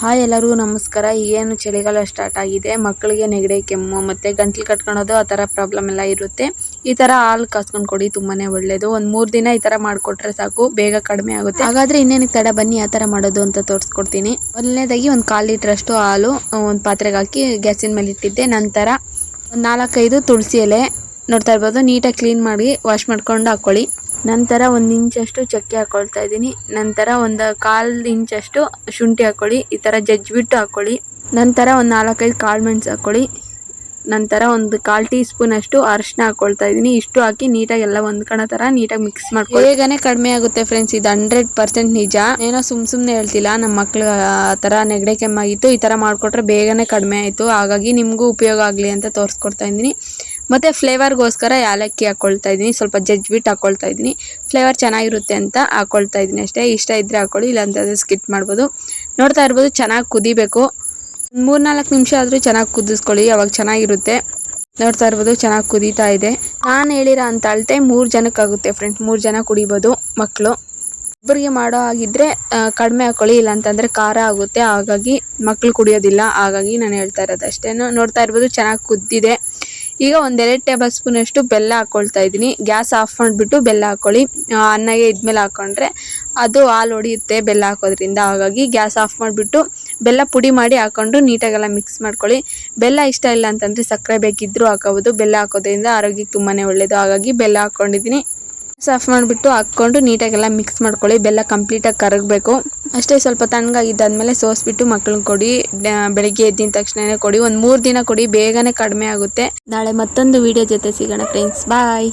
Hi ಎಲ್ಲರೂ, ನಮಸ್ಕಾರ. ಏನು ಚಳಿಗಾಲ ಸ್ಟಾರ್ಟ್ ಆಗಿದೆ. ಮಕ್ಕಳಿಗೆ ನೆಗಡಿ, ಕೆಮ್ಮು ಮತ್ತೆ ಗಂಟ್ಲು ಕಟ್ಕೊಳೋದು ಆ ಥರ ಪ್ರಾಬ್ಲಮ್ ಎಲ್ಲ ಇರುತ್ತೆ. ಈ ಥರ ಹಾಲು ಕಾಸ್ಕೊಂಡು ಕೊಡಿ, ತುಂಬಾನೇ ಒಳ್ಳೇದು. ಒಂದು ಮೂರು ದಿನ ಈ ಥರ ಮಾಡಿಕೊಟ್ರೆ ಸಾಕು, ಬೇಗ ಕಡಿಮೆ ಆಗುತ್ತೆ. ಹಾಗಾದ್ರೆ ಇನ್ನೇನಕ್ಕೆ ತಡ? ಬನ್ನಿ, ಆ ಥರ ಮಾಡೋದು ಅಂತ ತೋರಿಸ್ಕೊಡ್ತೀನಿ. ಮೊದಲನೇದಾಗಿ ಒಂದು ಕಾಲು ಲೀಟ್ರಷ್ಟು ಹಾಲು ಒಂದು ಪಾತ್ರೆಗೆ ಹಾಕಿ ಗ್ಯಾಸಿನ ಮೇಲೆ ಇಟ್ಟಿದ್ದೆ. ನಂತರ ಒಂದು ನಾಲ್ಕೈದು ತುಳಸಿ ಎಲೆ, ನೋಡ್ತಾ ಇರ್ಬೋದು, ನೀಟಾಗಿ ಕ್ಲೀನ್ ಮಾಡಿ ವಾಶ್ ಮಾಡ್ಕೊಂಡು ಹಾಕ್ಕೊಳ್ಳಿ ನಂತರ ಒಂದು ಇಂಚಷ್ಟು ಚಕ್ಕೆ ಹಾಕೊಳ್ತಾ ಇದ್ದೀನಿ. ನಂತರ ಒಂದು ಕಾಲು ಇಂಚಷ್ಟು ಶುಂಠಿ ಹಾಕ್ಕೊಳ್ಳಿ ಈ ಥರ ಜಜ್ಜಿಬಿಟ್ಟು ಹಾಕ್ಕೊಳ್ಳಿ ನಂತರ ಒಂದು ನಾಲ್ಕೈದು ಕಾಳು ಮೆಣಸು ಹಾಕ್ಕೊಳ್ಳಿ ನಂತರ ಒಂದು ಕಾಲು ಟೀ ಸ್ಪೂನ್ ಅಷ್ಟು ಅರಿಶಿನ ಹಾಕೊಳ್ತಾ ಇದ್ದೀನಿ. ಇಷ್ಟು ಹಾಕಿ ನೀಟಾಗಿ ಎಲ್ಲ ಹೊಂದ್ಕೊಳೋ ಥರ ನೀಟಾಗಿ ಮಿಕ್ಸ್ ಮಾಡ್ಕೊಳ್ಳಿ ಬೇಗನೆ ಕಡಿಮೆ ಆಗುತ್ತೆ ಫ್ರೆಂಡ್ಸ್ ಇದು ಹಂಡ್ರೆಡ್ ಪರ್ಸೆಂಟ್ ನಿಜ. ಏನೋ ಸುಮ್ ಸುಮ್ಮನೆ ಹೇಳ್ತಿಲ್ಲ ನಮ್ಮ ಮಕ್ಳು ಆ ಥರ ನೆಗಡೆ ಕೆಮ್ಮಾಗಿತ್ತು, ಈ ಥರ ಮಾಡಿಕೊಟ್ರೆ ಬೇಗನೆ ಕಡಿಮೆ ಆಯಿತು. ಹಾಗಾಗಿ ನಿಮಗೂ ಉಪಯೋಗ ಆಗಲಿ ಅಂತ ತೋರಿಸ್ಕೊಡ್ತಾ ಇದ್ದೀನಿ. ಮತ್ತು ಫ್ಲೇವರ್ಗೋಸ್ಕರ ಯಾಲಕ್ಕಿ ಹಾಕ್ಕೊಳ್ತಾ ಇದ್ದೀನಿ. ಸ್ವಲ್ಪ ಜಜ್ಬಿಟ್ಟು ಹಾಕ್ಕೊಳ್ತಾ ಇದ್ದೀನಿ. ಫ್ಲೇವರ್ ಚೆನ್ನಾಗಿರುತ್ತೆ ಅಂತ ಹಾಕ್ಕೊಳ್ತಾ ಇದ್ದೀನಿ ಅಷ್ಟೇ. ಇಷ್ಟ ಇದ್ದರೆ ಹಾಕ್ಕೊಳ್ಳಿ ಇಲ್ಲಾಂತಂದರೆ ಸ್ಕಿಪ್ ಮಾಡ್ಬೋದು. ನೋಡ್ತಾ ಇರ್ಬೋದು ಚೆನ್ನಾಗಿ ಕುದಿಬೇಕು. ಮೂರ್ನಾಲ್ಕು ನಿಮಿಷ ಆದರೂ ಚೆನ್ನಾಗಿ ಕುದಿಸ್ಕೊಳ್ಳಿ, ಅವಾಗ ಚೆನ್ನಾಗಿರುತ್ತೆ. ನೋಡ್ತಾ ಇರ್ಬೋದು ಚೆನ್ನಾಗಿ ಕುದೀತಾ ಇದೆ. ನಾನು ಹೇಳಿರೋ ಅಂತ ಅಳತೆ ಮೂರು ಜನಕ್ಕಾಗುತ್ತೆ ಫ್ರೆಂಡ್ಸ್ ಮೂರು ಜನ ಕುಡಿಬೋದು ಮಕ್ಕಳು ಒಬ್ಬರಿಗೆ ಮಾಡೋ ಹಾಗಿದ್ರೆ ಕಡಿಮೆ ಹಾಕೊಳ್ಳಿ ಇಲ್ಲ ಅಂತಂದ್ರೆ ಖಾರ ಆಗುತ್ತೆ. ಹಾಗಾಗಿ ಮಕ್ಕಳು ಕುಡಿಯೋದಿಲ್ಲ. ಹಾಗಾಗಿ ನಾನು ಹೇಳ್ತಾ ಇರೋದು ಅಷ್ಟೇ ನೋಡ್ತಾ ಇರ್ಬೋದು ಚೆನ್ನಾಗಿ ಕುದ್ದಿದೆ. ಈಗ ಒಂದೆರಡು ಟೇಬಲ್ ಸ್ಪೂನ್ ಅಷ್ಟು ಬೆಲ್ಲ ಹಾಕ್ಕೊಳ್ತಾ ಇದ್ದೀನಿ. ಗ್ಯಾಸ್ ಆಫ್ ಮಾಡಿಬಿಟ್ಟು ಬೆಲ್ಲ ಹಾಕ್ಕೊಳ್ಳಿ ಅನ್ನಗೆ ಇದ್ಮೇಲೆ ಹಾಕೊಂಡ್ರೆ ಅದು ಹಾಲು ಹೊಡಿಯುತ್ತೆ ಬೆಲ್ಲ ಹಾಕೋದ್ರಿಂದ. ಹಾಗಾಗಿ ಗ್ಯಾಸ್ ಆಫ್ ಮಾಡಿಬಿಟ್ಟು ಬೆಲ್ಲ ಪುಡಿ ಮಾಡಿ ಹಾಕ್ಕೊಂಡು ನೀಟಾಗೆಲ್ಲ ಮಿಕ್ಸ್ ಮಾಡ್ಕೊಳ್ಳಿ. ಬೆಲ್ಲ ಇಷ್ಟ ಇಲ್ಲ ಅಂತಂದರೆ ಸಕ್ಕರೆ ಬೇಕಿದ್ದರೂ ಹಾಕೋಬೋದು ಬೆಲ್ಲ ಹಾಕೋದ್ರಿಂದ ಆರೋಗ್ಯಕ್ಕೆ ತುಂಬಾ ಒಳ್ಳೆಯದು ಹಾಗಾಗಿ ಬೆಲ್ಲ ಹಾಕ್ಕೊಂಡಿದ್ದೀನಿ ಸಾಫ್ ಮಾಡಿಬಿಟ್ಟು ಹಾಕ್ಕೊಂಡು ನೀಟಾಗೆಲ್ಲ ಮಿಕ್ಸ್ ಮಾಡ್ಕೊಳ್ಳಿ. ಬೆಲ್ಲ ಕಂಪ್ಲೀಟಾಗಿ ಕರಗಬೇಕು. ಅಷ್ಟೇ ಸ್ವಲ್ಪ ತಣ್ಣಗಾಗಿದ್ದಾದ್ಮೇಲೆ ಸೋಸ್ಬಿಟ್ಟು ಮಕ್ಳಿಗೆ ಕೊಡಿ ಬೆಳಿಗ್ಗೆ ಎದ್ದಿನ ತಕ್ಷಣನೇ ಕೊಡಿ, ಒಂದು ಮೂರು ದಿನ ಕೊಡಿ, ಬೇಗನೆ ಕಡಿಮೆ ಆಗುತ್ತೆ. ನಾಳೆ ಮತ್ತೊಂದು ವಿಡಿಯೋ ಜೊತೆ ಸಿಗೋಣ ಫ್ರೆಂಡ್ಸ್ ಬಾಯ್